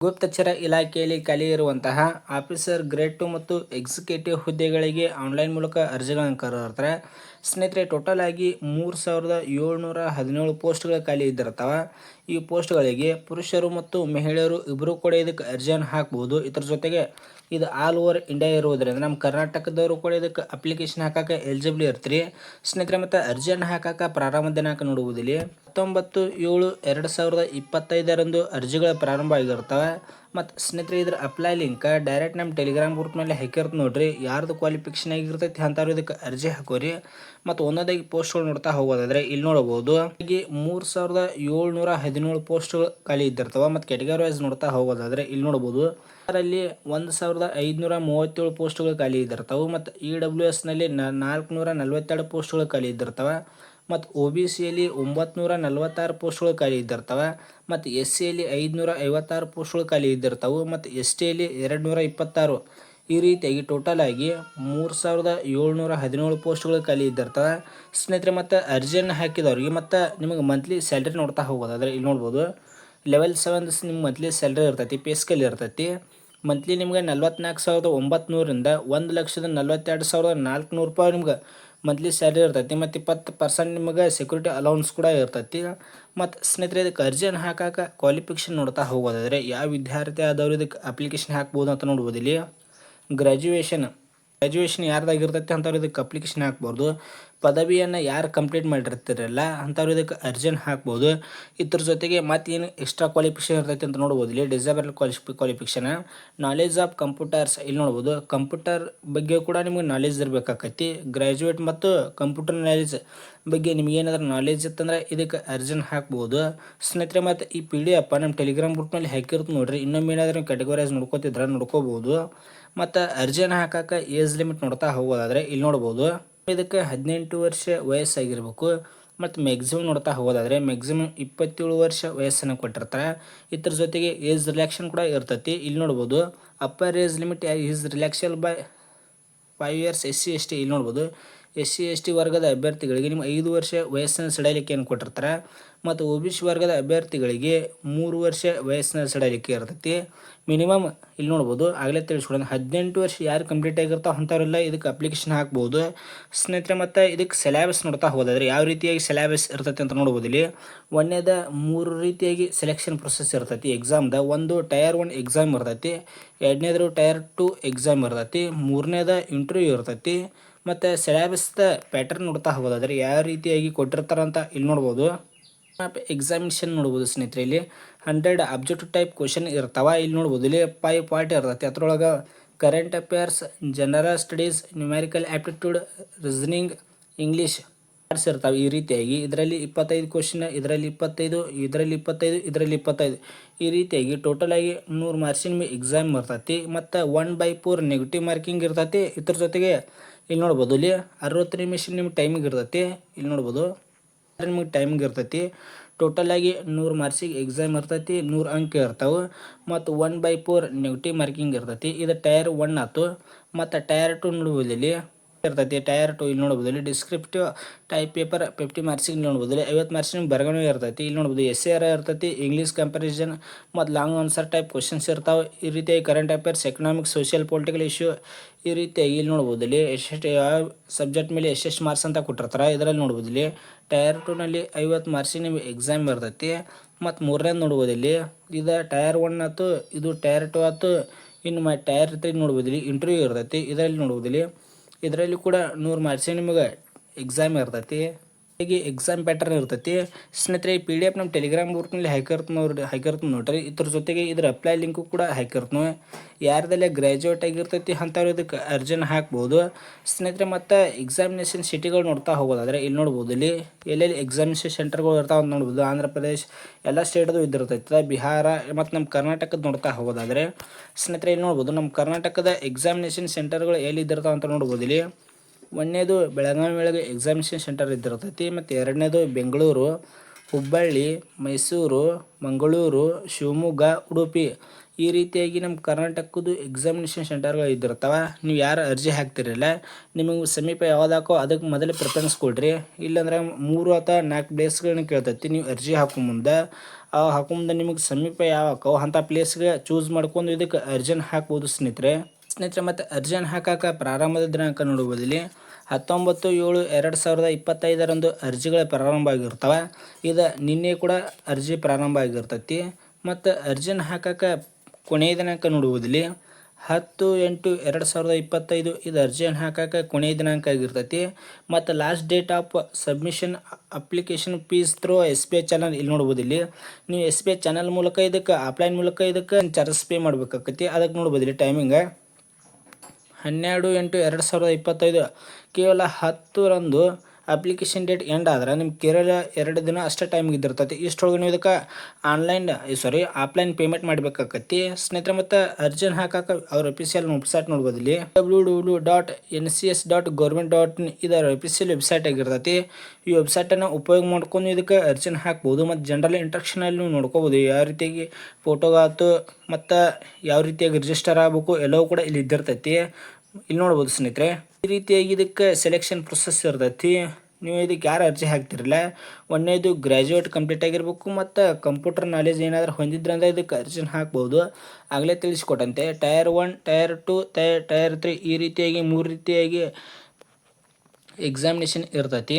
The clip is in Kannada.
ಗುಪ್ತಚರ ಇಲಾಖೆಯಲ್ಲಿ ಖಾಲಿ ಇರುವಂತಹ ಆಫೀಸರ್ ಗ್ರೇಡ್ ಟು ಮತ್ತು ಎಕ್ಸಿಕ್ಯೂಟಿವ್ ಹುದ್ದೆಗಳಿಗೆ ಆನ್ಲೈನ್ ಮೂಲಕ ಅರ್ಜಿಗಳನ್ನು ಕರೆದಿರ್ತಾರೆ. ಸ್ನೇಹಿತರೆ, ಟೋಟಲ್ ಆಗಿ ಮೂರು ಸಾವಿರದ ಏಳ್ನೂರ ಹದಿನೇಳು ಪೋಸ್ಟ್ಗಳು ಖಾಲಿ ಇದ್ದಿರ್ತಾವೆ. ಈ ಪೋಸ್ಟ್ಗಳಿಗೆ ಪುರುಷರು ಮತ್ತು ಮಹಿಳೆಯರು ಇಬ್ಬರೂ ಕೂಡ ಇದಕ್ಕೆ ಅರ್ಜಿಯನ್ನು ಹಾಕ್ಬೋದು. ಇದರ ಜೊತೆಗೆ ಇದು ಆಲ್ ಓವರ್ ಇಂಡಿಯಾ ಇರುವುದರಿಂದ ನಮ್ಮ ಕರ್ನಾಟಕದವರು ಕೂಡ ಇದಕ್ಕೆ ಅಪ್ಲಿಕೇಶನ್ ಹಾಕಕ್ಕೆ ಎಲಿಜಿಬಲ್ ಇರ್ತೀರಿ. ಸ್ನೇಹಿತರೆ, ಮತ್ತು ಅರ್ಜಿಯನ್ನು ಹಾಕಕ್ಕೆ ಪ್ರಾರಂಭ ದಿನಾಂಕ ನೋಡುವುದಿಲ್ಲ ಹತ್ತೊಂಬತ್ತು ಏಳು ಎರಡು ಸಾವಿರದ ಇಪ್ಪತ್ತೈದರಂದು ಅರ್ಜಿಗಳು ಪ್ರಾರಂಭ ಆಗಿರ್ತವೆ. ಮತ್ತು ಸ್ನೇಹಿತರೆ, ಇದ್ರ ಅಪ್ಲೈ ಲಿಂಕ್ ಡೈರೆಕ್ಟ್ ನಮ್ಮ ಟೆಲಿಗ್ರಾಮ್ ಗ್ರೂಪ್ ಮೇಲೆ ಹಾಕಿರ್ತ ನೋಡ್ರಿ. ಯಾರ್ದು ಕ್ವಾಲಿಫಿಕೇಷನ್ ಆಗಿರ್ತೈತಿ ಅಂಥವ್ರು ಇದಕ್ಕೆ ಅರ್ಜಿ ಹಾಕೋರಿ. ಮತ್ತು ಒಂದೊಂದಾಗಿ ಪೋಸ್ಟ್ಗಳು ನೋಡ್ತಾ ಹೋಗೋದಾದ್ರೆ ಇಲ್ಲಿ ನೋಡಬಹುದು. ಹೀಗೆ ಮೂರು ಸಾವಿರದ ಏಳ್ನೂರ ಹದಿನೇಳು ಪೋಸ್ಟ್ಗಳು ಖಾಲಿ ಇದ್ದಿರ್ತವೆ. ಮತ್ತು ಕೆಟಗರಿ ವೈಸ್ ನೋಡ್ತಾ ಹೋಗೋದಾದ್ರೆ ಇಲ್ಲಿ ನೋಡ್ಬೋದು ಅದರಲ್ಲಿ ಒಂದು ಸಾವಿರದ ಐದುನೂರ ಮೂವತ್ತೇಳು ಪೋಸ್ಟ್ಗಳು ಖಾಲಿ ಇದ್ದಿರ್ತವೆ ಮತ್ತು ಇ ಡಬ್ಲ್ಯೂ ಎಸ್ನಲ್ಲಿ ನಾಲ್ಕುನೂರ ನಲ್ವತ್ತೆರಡು ಪೋಸ್ಟ್ಗಳು ಖಾಲಿ ಇದ್ದಿರ್ತವೆ. ಮತ್ತು ಒ ಬಿ ಸಿಯಲ್ಲಿ ಒಂಬತ್ತು ನಲ್ವತ್ತಾರು ಪೋಸ್ಟ್ಗಳು ಖಾಲಿ ಇದ್ದಿರ್ತವೆ. ಮತ್ತು ಎಸ್ ಸಿಯಲ್ಲಿ ಐದುನೂರ ಐವತ್ತಾರು ಪೋಸ್ಟ್ಗಳು ಖಾಲಿ ಇದ್ದಿರ್ತವೆ. ಮತ್ತು ಎಸ್ ಟಿಯಲ್ಲಿ ಎರಡು ನೂರ ಇಪ್ಪತ್ತಾರು. ಈ ರೀತಿಯಾಗಿ ಟೋಟಲ್ ಆಗಿ ಮೂರು ಸಾವಿರದ ಏಳ್ನೂರ ಹದಿನೇಳು ಪೋಸ್ಟ್ಗಳು ಖಾಲಿ ಇದ್ದಿರ್ತವೆ. ಸ್ನೇಹಿತರೆ, ಮತ್ತು ಅರ್ಜಿಯನ್ನು ಹಾಕಿದವ್ರಿಗೆ ಮತ್ತು ನಿಮಗೆ ಮಂತ್ಲಿ ಸ್ಯಾಲ್ರಿ ನೋಡ್ತಾ ಹೋಗೋದಾದ್ರೆ ಇಲ್ಲಿ ನೋಡ್ಬೋದು. ಲೆವೆಲ್ ಸೆವೆನ್ ನಿಮ್ಮ ಮಂತ್ಲಿ ಸ್ಯಾಲ್ರಿ ಇರ್ತೈತಿ ಪೇ ಸ್ಕೇಲ್ ಇರ್ತೈತಿ. ಮಂತ್ಲಿ ನಿಮ್ಗೆ ನಲ್ವತ್ನಾಲ್ಕು ಸಾವಿರದ ಒಂಬತ್ತು ಒಂದು ಲಕ್ಷದ ನಲ್ವತ್ತೆರಡು ಸಾವಿರದ ನಾಲ್ಕುನೂರು ರೂಪಾಯಿ ನಿಮ್ಗೆ ಮಂತ್ಲಿ ಸ್ಯಾಲ್ರಿ ಇರ್ತೈತಿ. ಮತ್ತು ಇಪ್ಪತ್ತು ಪರ್ಸೆಂಟ್ ನಿಮಗೆ ಸೆಕ್ಯೂರಿಟಿ ಅಲೌನ್ಸ್ ಕೂಡ ಇರ್ತೈತಿ. ಮತ್ತು ಸ್ನೇಹಿತರೆ, ಇದಕ್ಕೆ ಅರ್ಜಿಯನ್ನು ಹಾಕಾಕ ಕ್ವಾಲಿಫಿಕೇಷನ್ ನೋಡ್ತಾ ಹೋಗೋದಾದರೆ ಯಾವ ವಿದ್ಯಾರ್ಥಿ ಆದವರು ಇದಕ್ಕೆ ಅಪ್ಲಿಕೇಶನ್ ಹಾಕ್ಬೋದು ಅಂತ ನೋಡ್ಬೋದು ಗ್ರ್ಯಾಜುಯೇಷನ್ ಗ್ರ್ಯಾಜುಯೇಷನ್ ಯಾರ್ದಾಗಿರ್ತೈತಿ ಅಂಥವ್ರು ಇದಕ್ಕೆ ಅಪ್ಲಿಕೇಶನ್ ಹಾಕ್ಬೋದು ಪದವಿಯನ್ನು ಯಾರು ಕಂಪ್ಲೀಟ್ ಮಾಡಿರ್ತಿರಲ್ಲ ಅಂಥವ್ರು ಇದಕ್ಕೆ ಅರ್ಜೆಂಟ್ ಹಾಕ್ಬೋದು. ಇದ್ರ ಜೊತೆಗೆ ಮತ್ತೇನು ಎಕ್ಸ್ಟ್ರಾ ಕ್ವಾಲಿಫಿಕೇಷನ್ ಇರ್ತೈತೆ ಅಂತ ನೋಡ್ಬೋದು. ಇಲ್ಲಿ disable quali qualification knowledge of computers ಇಲ್ಲಿ ನೋಡ್ಬೋದು. ಕಂಪ್ಯೂಟರ್ ಬಗ್ಗೆ ಕೂಡ ನಿಮಗೆ ನಾಲೆಜ್ ಇರಬೇಕಾಕತಿ. ಗ್ರ್ಯಾಜುಯೇಟ್ ಮತ್ತು ಕಂಪ್ಯೂಟರ್ ನಾಲೆಜ್ ಬಗ್ಗೆ ನಿಮ್ಗೆ ಏನಾದರೂ ನಾಲೆಜ್ ಇತ್ತಂದ್ರೆ ಇದಕ್ಕೆ ಅರ್ಜೆಂಟ್ ಹಾಕ್ಬೋದು. ಸ್ನೇಹಿತರೆ, ಮತ್ತು ಈ ಪಿ ಡಿ ಎಫ್ ನಮ್ಮ ಟೆಲಿಗ್ರಾಮ್ ಗ್ರೂಪ್ನಲ್ಲಿ ಹಾಕಿರ್ತು ನೋಡ್ರಿ. ಇನ್ನೊಮ್ಮೆ ಏನಾದರೂ ಕ್ಯಾಟಗರೈಸ್ ನೋಡ್ಕೋತಿದ್ರೆ ನೋಡ್ಕೋಬೋದು. ಮತ್ತು ಅರ್ಜಿಯನ್ನು ಹಾಕಕ್ಕೆ ಏಜ್ ಲಿಮಿಟ್ ನೋಡ್ತಾ ಹೋಗೋದಾದರೆ ಇಲ್ಲಿ ನೋಡ್ಬೋದು. ಇದಕ್ಕೆ ಹದಿನೆಂಟು ವರ್ಷ ವಯಸ್ಸಾಗಿರ್ಬೇಕು. ಮತ್ತು ಮ್ಯಾಕ್ಸಿಮಮ್ ನೋಡ್ತಾ ಹೋಗೋದಾದರೆ ಮ್ಯಾಕ್ಸಿಮಮ್ ಇಪ್ಪತ್ತೇಳು ವರ್ಷ ವಯಸ್ಸನ್ನು ಕೊಟ್ಟಿರ್ತಾರೆ. ಇದ್ರ ಜೊತೆಗೆ ಏಜ್ ರಿಲ್ಯಾಕ್ಷನ್ ಕೂಡ ಇರ್ತೈತಿ. ಇಲ್ಲಿ ನೋಡ್ಬೋದು upper age limit is relaxable by five years S C S ಇಲ್ಲಿ ನೋಡ್ಬೋದು. ಎಸ್ ಸಿ ಎಸ್ ಟಿ ವರ್ಗದ ಅಭ್ಯರ್ಥಿಗಳಿಗೆ ನಿಮ್ಮ ಐದು ವರ್ಷ ವಯಸ್ಸಿನ ಸಡಲಿಕೆ ಏನು ಕೊಟ್ಟಿರ್ತಾರೆ. ಮತ್ತು ಒ ಬಿ ಸಿ ವರ್ಗದ ಅಭ್ಯರ್ಥಿಗಳಿಗೆ ಮೂರು ವರ್ಷ ವಯಸ್ಸಿನ ಸಡಲಿಕೆ ಇರ್ತೈತಿ. ಮಿನಿಮಮ್ ಇಲ್ಲಿ ನೋಡ್ಬೋದು, ಆಗಲೇ ತಿಳಿಸ್ಕೊಡೋಣ. ಹದಿನೆಂಟು ವರ್ಷ ಯಾರು ಕಂಪ್ಲೀಟ್ ಆಗಿರ್ತಾವೆ ಅಂಥವರೆಲ್ಲ ಇದಕ್ಕೆ ಅಪ್ಲಿಕೇಶನ್ ಹಾಕ್ಬೋದು. ಸ್ನೇಹಿತರೆ, ಮತ್ತು ಇದಕ್ಕೆ ಸಿಲೆಬಸ್ ನೋಡ್ತಾ ಹೋದಾದ್ರೆ ಯಾವ ರೀತಿಯಾಗಿ ಸಿಲೆಬಸ್ ಇರ್ತೈತಿ ಅಂತ ನೋಡ್ಬೋದು ಇಲ್ಲಿ. ಒಂದೇದ ಮೂರು ರೀತಿಯಾಗಿ ಸೆಲೆಕ್ಷನ್ ಪ್ರೊಸೆಸ್ ಇರ್ತೈತಿ. ಎಕ್ಸಾಮ್ದ ಒಂದು ಟಯರ್ ಒನ್ ಎಕ್ಸಾಮ್ ಇರ್ತೈತಿ. ಎರಡನೇದು ಟಯರ್ ಟು ಎಕ್ಸಾಮ್ ಇರ್ತೈತಿ. ಮೂರನೇದ ಇಂಟರ್ವ್ಯೂ ಇರ್ತೈತಿ. ಮತ್ತು ಸಿಲೆಬಸ್ದ ಪ್ಯಾಟರ್ನ್ ನೋಡ್ತಾ ಹೋಗೋದಾದ್ರೆ ಯಾವ ರೀತಿಯಾಗಿ ಕೊಟ್ಟಿರ್ತಾರಂತ ಇಲ್ಲಿ ನೋಡ್ಬೋದು. ಎಕ್ಸಾಮಿನೇಷನ್ ನೋಡ್ಬೋದು ಸ್ನೇಹಿತರೆ ಇಲ್ಲಿ. ಹಂಡ್ರೆಡ್ ಅಬ್ಜೆಕ್ಟಿವ್ ಟೈಪ್ ಕ್ವಶನ್ ಇರ್ತಾವ. ಇಲ್ಲಿ ನೋಡ್ಬೋದು. ಇಲ್ಲಿ ಫೈವ್ ಪಾಯಿಂಟ್ ಇರ್ತೈತಿ. ಅದ್ರೊಳಗೆ current affairs general studies numerical aptitude reasoning English parts ಇರ್ತಾವೆ ಈ ರೀತಿಯಾಗಿ. ಇದರಲ್ಲಿ ಇಪ್ಪತ್ತೈದು ಕ್ವಶನ್ ಇದರಲ್ಲಿ ಇಪ್ಪತ್ತೈದು ಇದರಲ್ಲಿ ಇಪ್ಪತ್ತೈದು ಇದರಲ್ಲಿ ಇಪ್ಪತ್ತೈದು. ಈ ರೀತಿಯಾಗಿ ಟೋಟಲ್ ಆಗಿ ನೂರು ಮಾರ್ಕ್ಸಿನ ಎಕ್ಸಾಮ್ ಬರ್ತೈತಿ ಮತ್ತು one by four negative marking ಇರ್ತೈತಿ. ಇದ್ರ ಜೊತೆಗೆ ಇಲ್ಲಿ ನೋಡ್ಬೋದು, ಇಲ್ಲಿ ಅರವತ್ತು ನಿಮಿಷ ನಿಮ್ಗೆ ಟೈಮಿಗೆ ಇರ್ತೈತಿ. ಇಲ್ಲಿ ನೋಡ್ಬೋದು, ನಿಮಗೆ ಟೈಮಿಂಗ್ ಇರ್ತೈತಿ. ಟೋಟಲ್ ಆಗಿ ನೂರು ಮಾರ್ಕ್ಸಿಗೆ ಎಕ್ಸಾಮ್ ಇರ್ತೈತಿ, ನೂರು ಅಂಕ ಇರ್ತಾವೆ. ಮತ್ತು one by four negative marking ಇರ್ತೈತಿ. ಇದು ಟೈರ್ ಒನ್ ಆಯ್ತು ಮತ್ತು ಟೈರ್ ಟು ನೋಡ್ಬೋದು ಇಲ್ಲಿ. ಇರ್ತೈತಿ ಟೈರ್ ಟು ಇಲ್ಲಿ ನೋಡ್ಬೋದು. ಇಲ್ಲಿ ಡಿಸ್ಕ್ರಿಪ್ಟಿವ್ ಟೈಪ್ ಪೇಪರ್ ಫಿಫ್ಟಿ ಮಾರ್ಕ್ಸಿಗೆ ನೋಡ್ಬೋದು. ಇಲ್ಲಿ ಐವತ್ತು ಮಾರ್ಕ್ಸಿಗೆ ಬರಗಣಿ ಇರ್ತೈತಿ. ಇಲ್ಲಿ ನೋಡ್ಬೋದು ಎಸ್ ಆರ್ ಇರ್ತೈತಿ ಇಂಗ್ಲೀಷ್ ಕಂಪ್ಯಾರಿಸನ್ ಮತ್ತು ಲಾಂಗ್ ಆನ್ಸರ್ ಟೈಪ್ ಕ್ವಶನ್ಸ್ ಇರ್ತಾವೆ. ಈ ರೀತಿಯಾಗಿ current affairs economic social political issue ಈ ರೀತಿಯಾಗಿ ಇಲ್ಲಿ ನೋಡ್ಬೋದು. ಇಲ್ಲಿ ಎಷ್ಟೆಷ್ಟು ಯಾವ ಸಬ್ಜೆಕ್ಟ್ ಮೇಲೆ ಎಷ್ಟೆಷ್ಟು ಮಾರ್ಕ್ಸ್ ಅಂತ ಕೊಟ್ಟಿರ್ತಾರೆ, ಇದರಲ್ಲಿ ನೋಡ್ಬೋದು. ಇಲ್ಲಿ ಟೈರ್ ಟೂನಲ್ಲಿ ಐವತ್ತು ಮಾರ್ಕ್ಸಿಗೆ ನಿಮಗೆ ಎಕ್ಸಾಮ್ ಇರ್ತೈತಿ. ಮತ್ತು ಮೂರನೇದು ನೋಡ್ಬೋದು ಇಲ್ಲಿ. ಇದು ಟೈರ್ ಒನ್ ಆಯ್ತು ಇದು ಟೈರ್ ಟು ಆಯ್ತು ಇನ್ನು ಮ ಟೈರ್ ತ್ರೀ ನೋಡ್ಬೋದು. ಇಲ್ಲಿ ಇಂಟರ್ವ್ಯೂ ಇರ್ತೈತಿ. ಇದರಲ್ಲಿ ನೋಡ್ಬೋದು. ಇಲ್ಲಿ ಇದರಲ್ಲಿ ಕೂಡ ನೂರು ಮಾರ್ಕ್ಸಿಗೆ ನಿಮಗೆ ಎಕ್ಸಾಮ್ ಇರ್ತೈತಿ. ಹೀಗೆ ಎಕ್ಸಾಮ್ ಪ್ಯಾಟರ್ನ್ ಇರ್ತೈತಿ. ಸ್ನೇಹಿತರೆ ಪಿ ಡಿ ಎಫ್ ನಮ್ಮ ಟೆಲಿಗ್ರಾಮ್ ಗ್ರೂಪ್ನಲ್ಲಿ ಹಾಕಿರ್ತ ನೋಡಿ ಹಾಕಿರ್ತ ನೋಡ್ರಿ. ಇದ್ರ ಜೊತೆಗೆ ಇದ್ರ ಅಪ್ಲೈ ಲಿಂಕು ಕೂಡ ಹಾಕಿರ್ತನು ಯಾರ್ದಲ್ಲೇ ಗ್ರ್ಯಾಜುಯೇಟ್ ಆಗಿರ್ತೈತಿ ಅಂಥವ್ರು ಇದಕ್ಕೆ ಅರ್ಜಿನ ಹಾಕ್ಬೋದು. ಸ್ನೇಹಿತರೆ, ಮತ್ತು ಎಕ್ಸಾಮಿನೇಷನ್ ಸಿಟಿಗಳು ನೋಡ್ತಾ ಹೋಗೋದಾದ್ರೆ ಇಲ್ಲಿ ನೋಡ್ಬೋದು. ಇಲ್ಲಿ ಎಲ್ಲೆಲ್ಲಿ ಎಕ್ಸಾಮಿನೇಷನ್ ಸೆಂಟರ್ಗಳು ಇರ್ತಾವೆ ಅಂತ ನೋಡ್ಬೋದು. ಆಂಧ್ರ ಪ್ರದೇಶ್ ಎಲ್ಲ ಸ್ಟೇಟ್ದು ಇದ್ದಿರ್ತೈತೆ. ಬಿಹಾರ ಮತ್ತು ನಮ್ಮ ಕರ್ನಾಟಕದ ನೋಡ್ತಾ ಹೋಗೋದಾದ್ರೆ. ಸ್ನೇಹಿತರೆ, ಇಲ್ಲಿ ನೋಡ್ಬೋದು. ನಮ್ಮ ಕರ್ನಾಟಕದ ಎಕ್ಸಾಮಿನೇಷನ್ ಸೆಂಟರ್ಗಳು ಎಲ್ಲಿ ಇದ್ದಿರ್ತಾವೆ ಅಂತ ನೋಡ್ಬೋದು ಇಲ್ಲಿ. ಒಂದನೇದು ಬೆಳಗಾವಿ ಒಳಗೆ ಎಕ್ಸಾಮಿನೇಷನ್ ಸೆಂಟರ್ ಇದ್ದಿರ್ತೈತಿ, ಮತ್ತು ಎರಡನೇದು ಬೆಂಗಳೂರು, ಹುಬ್ಬಳ್ಳಿ, ಮೈಸೂರು, ಮಂಗಳೂರು, ಶಿವಮೊಗ್ಗ, ಉಡುಪಿ. ಈ ರೀತಿಯಾಗಿ ನಮ್ಮ ಕರ್ನಾಟಕದ್ದು ಎಕ್ಸಾಮಿನೇಷನ್ ಸೆಂಟರ್ಗಳು ಇದ್ದಿರ್ತಾವೆ. ನೀವು ಯಾರು ಅರ್ಜಿ ಹಾಕ್ತಿರಲ್ಲ, ನಿಮಗೆ ಸಮೀಪ ಯಾವುದಾಕೋ ಅದಕ್ಕೆ ಮೊದಲು ಪ್ರಿಫರೆನ್ಸ್ ಕೊಡ್ರಿ. ಇಲ್ಲಾಂದ್ರೆ ಮೂರು ಅಥವಾ ನಾಲ್ಕು ಪ್ಲೇಸ್ಗಳನ್ನ ಕೇಳ್ತೈತಿ, ನೀವು ಅರ್ಜಿ ಹಾಕೋ ಮುಂದೆ. ಆ ಹಾಕೋ ಮುಂದೆ ನಿಮಗೆ ಸಮೀಪ ಯಾವ ಆಕೋ ಅಂಥ ಪ್ಲೇಸ್ಗೆ ಚೂಸ್ ಮಾಡ್ಕೊಂಡು ಇದಕ್ಕೆ ಅರ್ಜಿನ ಹಾಕ್ಬೋದು ಸ್ನೇಹಿತರೆ. ಸ್ನೇಹಿತರೆ, ಮತ್ತು ಅರ್ಜಿಯನ್ನು ಹಾಕಕ್ಕೆ ಪ್ರಾರಂಭದ ದಿನಾಂಕ ನೋಡ್ಬೋದು ಬದಲಿ ಹತ್ತೊಂಬತ್ತು ಏಳು ಎರಡು ಸಾವಿರದ ಇಪ್ಪತ್ತೈದರಂದು ಅರ್ಜಿಗಳು ಪ್ರಾರಂಭ ಆಗಿರ್ತವೆ. ಇದು ನಿನ್ನೆ ಕೂಡ ಅರ್ಜಿ ಪ್ರಾರಂಭ ಆಗಿರ್ತೈತಿ. ಮತ್ತು ಅರ್ಜಿನ ಹಾಕಕ್ಕೆ ಕೊನೆಯ ದಿನಾಂಕ ನೋಡುವುದಿಲ್ಲ ಹತ್ತು ಎಂಟು ಎರಡು ಸಾವಿರದ ಇಪ್ಪತ್ತೈದು ಇದು ಅರ್ಜಿಯನ್ನು ಹಾಕಕ್ಕೆ ಕೊನೆಯ ದಿನಾಂಕ ಆಗಿರ್ತೈತಿ. ಮತ್ತು last date of submission application fees through S B I channel ಇಲ್ಲಿ ನೋಡ್ಬೋದಿಲ್ಲ ನೀವು ಎಸ್ ಬಿ ಐ ಚಾನಲ್ ಮೂಲಕ ಇದಕ್ಕೆ ಆಫ್ಲೈನ್ ಮೂಲಕ ಇದಕ್ಕೆ ಚಾರ್ಜಸ್ ಪೇ ಮಾಡಬೇಕಾಗತ್ತೆ ಅದಕ್ಕೆ ನೋಡ್ಬೋದಿಲ್ಲ ಟೈಮಿಂಗ ಹನ್ನೆರಡು ಎಂಟು ಎರಡು ಸಾವಿರದ ಇಪ್ಪತ್ತೈದು ಕೇವಲ ಹತ್ತರಂದು ಅಪ್ಲಿಕೇಶನ್ ಡೇಟ್ ಎಂಡ್ ಆದ್ರೆ ನಿಮ್ಮ ಕೇರಳ ಎರಡು ದಿನ ಅಷ್ಟೇ ಟೈಮ್ಗೆ ಇದ್ದಿರ್ತೈತಿ. ಇಷ್ಟೊಳಗೆ ನೀವು ಇದಕ್ಕೆ ಆನ್ಲೈನ್ ಸಾರಿ ಆಫ್ಲೈನ್ ಪೇಮೆಂಟ್ ಮಾಡಬೇಕಾಕತಿ ಸ್ನೇಹಿತರೆ, ಮತ್ತು ಅರ್ಜನ್ ಹಾಕಾಕ ಅವ್ರ ಅಫಿಷಿಯಲ್ ವೆಬ್ಸೈಟ್ ನೋಡ್ಬೋದು ಇಲ್ಲಿ W W dot N C S dot government dot ಇದರ ಅಫಿಷಿಯಲ್ ವೆಬ್ಸೈಟ್ ಆಗಿರ್ತೈತಿ. ಈ ವೆಬ್ಸೈಟನ್ನು ಉಪಯೋಗ ಮಾಡ್ಕೊಂಡು ಇದಕ್ಕೆ ಅರ್ಜಿನ ಹಾಕ್ಬೋದು. ಮತ್ತು ಜನರಲ್ ಇಂಟ್ರಕ್ಷನಲ್ಲಿ ನೀವು ನೋಡ್ಕೋಬೋದು ಯಾವ ರೀತಿಯಾಗಿ ಫೋಟೋಗಾತು ಮತ್ತು ಯಾವ ರೀತಿಯಾಗಿ ರಿಜಿಸ್ಟರ್ ಆಗಬೇಕು ಎಲ್ಲವೂ ಕೂಡ ಇಲ್ಲಿ ಇದ್ದಿರ್ತೈತಿ. ಇಲ್ಲಿ ನೋಡ್ಬೋದು ಸ್ನೇಹಿತರೆ. ಈ ರೀತಿಯಾಗಿ ಇದಕ್ಕೆ ಸೆಲೆಕ್ಷನ್ ಪ್ರೊಸೆಸ್ ಇರ್ತೈತಿ. ನೀವು ಇದಕ್ಕೆ ಯಾರು ಅರ್ಜಿ ಹಾಕ್ತಿರಲ್ಲ ಒಂದನೇದು ಗ್ರ್ಯಾಜುಯೇಟ್ ಕಂಪ್ಲೀಟ್ ಆಗಿರ್ಬೇಕು ಮತ್ತು ಕಂಪ್ಯೂಟರ್ ನಾಲೆಜ್ ಏನಾದರೂ ಹೊಂದಿದ್ರೆ ಅಂದ್ರೆ ಇದಕ್ಕೆ ಅರ್ಜಿನ ಹಾಕ್ಬೋದು. ಆಗಲೇ ತಿಳಿಸ್ಕೊಟ್ಟಂತೆ. Tier one tier two tier tier three ಈ ರೀತಿಯಾಗಿ ಮೂರು ರೀತಿಯಾಗಿ ಎಕ್ಸಾಮಿನೇಷನ್ ಇರ್ತೈತಿ.